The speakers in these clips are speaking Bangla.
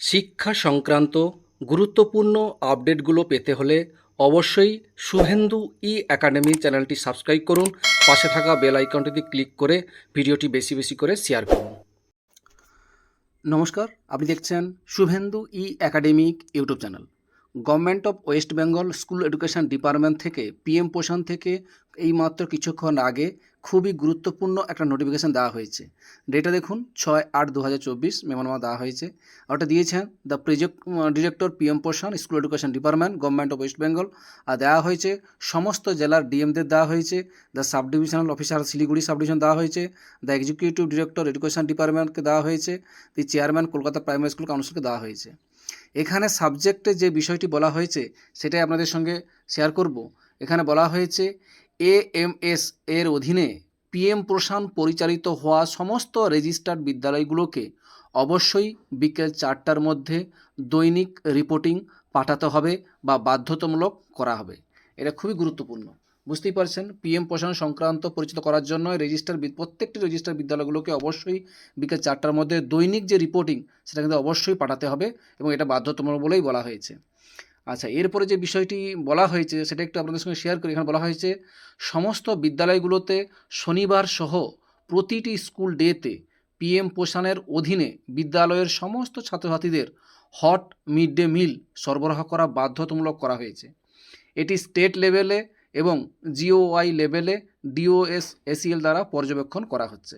শিক্ষা সংক্রান্ত গুরুত্বপূর্ণ আপডেটগুলো পেতে হলে অবশ্যই শুভেন্দু ই একাডেমি চ্যানেলটি সাবস্ক্রাইব করুন। পাশে থাকা বেল আইকনটিতে ক্লিক করে ভিডিওটি বেশি বেশি করে শেয়ার করুন। নমস্কার, আপনি দেখছেন Subhendu E academic YouTube channel. Government of West Bengal school education department থেকে পিএম পোষণ থেকে এইমাত্র কিছুক্ষণ আগে খুবই গুরুত্বপূর্ণ একটা নোটিফিকেশান দেওয়া হয়েছে। ডেটা দেখুন, ছয় আট দু হাজার চব্বিশ মেমোনামা দেওয়া হয়েছে। ওটা দিয়েছেন the project director PM Poshan school education department government of West Bengal আর দেওয়া হয়েছে, সমস্ত জেলার ডিএমদের দেওয়া হয়েছে the sub divisional officer Siliguri sub division দেওয়া হয়েছে দ্য এক্সিকিউটিভ ডিরেক্টর এডুকেশন ডিপার্টমেন্টকে দেওয়া হয়েছে the chairman Kolkata primary school কাউন্সিলকে দেওয়া হয়েছে। এখানে সাবজেক্টে যে বিষয়টি বলা হয়েছে, সেটাই আপনাদের সঙ্গে শেয়ার করব। এখানে বলা হয়েছে এ এম এস এর অধীনে পিএম প্রশান পরিচালিত হওয়া সমস্ত রেজিস্টার্ড বিদ্যালয়গুলোকে অবশ্যই বিকেল চারটার মধ্যে দৈনিক রিপোর্টিং পাঠাতে হবে বা বাধ্যতামূলক করা হবে। এটা খুবই গুরুত্বপূর্ণ। বুঝতেই পারছেন পিএম পোষণ সংক্রান্ত পরিচিত করার জন্য রেজিস্টার প্রত্যেকটি রেজিস্টার বিদ্যালয়গুলোকে অবশ্যই বিকেল চারটার মধ্যে দৈনিক যে রিপোর্টিং সেটা কিন্তু অবশ্যই পাঠাতে হবে এবং এটা বাধ্যতামূলক বলেই বলা হয়েছে। আচ্ছা এরপরে যে বিষয়টি বলা হয়েছে, সেটা একটু আপনাদের সঙ্গে শেয়ার করি। এখানে বলা হয়েছে, সমস্ত বিদ্যালয়গুলোতে শনিবার সহ প্রতিটি স্কুল ডেতে পিএম পোষণের অধীনে বিদ্যালয়ের সমস্ত ছাত্রছাত্রীদের হট মিড ডে মিল সরবরাহ করা বাধ্যতামূলক করা হয়েছে। এটি স্টেট লেভেলে এবং জিওওয়াই লেভেলে ডিওএস এসিএল দ্বারা পর্যবেক্ষণ করা হচ্ছে।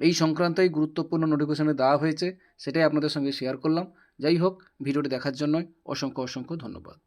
এই সংক্রান্ত এই গুরুত্বপূর্ণ নোটিফিকেশনে দেওয়া হয়েছে, সেটাই আপনাদের সঙ্গে শেয়ার করলাম। যাই হোক, ভিডিওটি দেখার জন্য অসংখ্য অসংখ্য ধন্যবাদ।